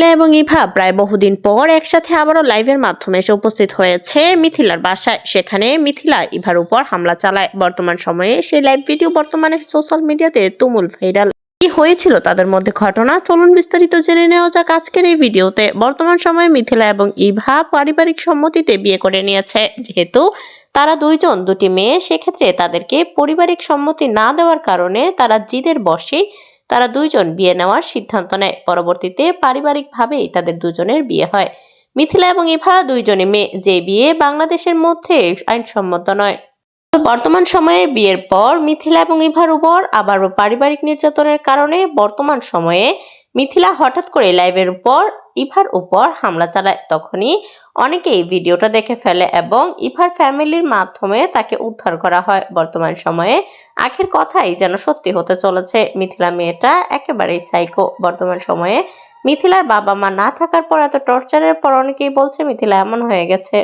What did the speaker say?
মিথিলা এবং ইভা প্রায় বহুদিন পর একসাথে আবারও লাইভের মাধ্যমে এসে উপস্থিত হয়েছে মিথিলার বাসায়। সেখানে মিথিলা ইভার উপর হামলা চালায়। বর্তমান সময়ে সেই লাইভ ভিডিও বর্তমানে সোশ্যাল মিডিয়াতে তুমুল ভাইরাল। কি হয়েছিল তাদের মধ্যে ঘটনা চলুন বিস্তারিত জেনে নেওয়া যাক আজকের এই ভিডিওতে। বর্তমান সময়ে মিথিলা এবং ইভা পারিবারিক সম্মতিতে বিয়ে করে নিয়েছে। যেহেতু তারা দুইজন, দুটি মেয়ে, সেক্ষেত্রে তাদেরকে পারিবারিক সম্মতি না দেওয়ার কারণে তারা জিদের বসেই তারা দুইজন বিয়ে নেওয়ার সিদ্ধান্ত নেয়। পরবর্তীতে পারিবারিকভাবেই তাদের দুজনের বিয়ে হয়। মিথিলা এবং ইভা দুইজনে মেয়ে। যে বিয়ে বাংলাদেশের মধ্যে আইনসম্মত নয়। বর্তমান সময়ে বিয়ের পর মিথিলা এবং ইভার উপর আবার পারিবারিক নির্যাতনের কারণে বর্তমান সময়ে মিথিলা হঠাৎ করে লাইভের উপর, ইভার উপর হামলা চালায়। তখনই অনেকেই ভিডিওটা দেখে ফেলে এবং ইভার ফ্যামিলির মাধ্যমে তাকে উদ্ধার করা হয়। বর্তমান সময়ে আখের কথাই যেন সত্যি হতে চলেছে। মিথিলা মেয়েটা একেবারেই সাইকো বর্তমান সময়ে মিথিলার বাবা মা না থাকার পর, এত টর্চারের পর অনেকেই বলছে, মিথিলা, এমন হয়ে গেছে।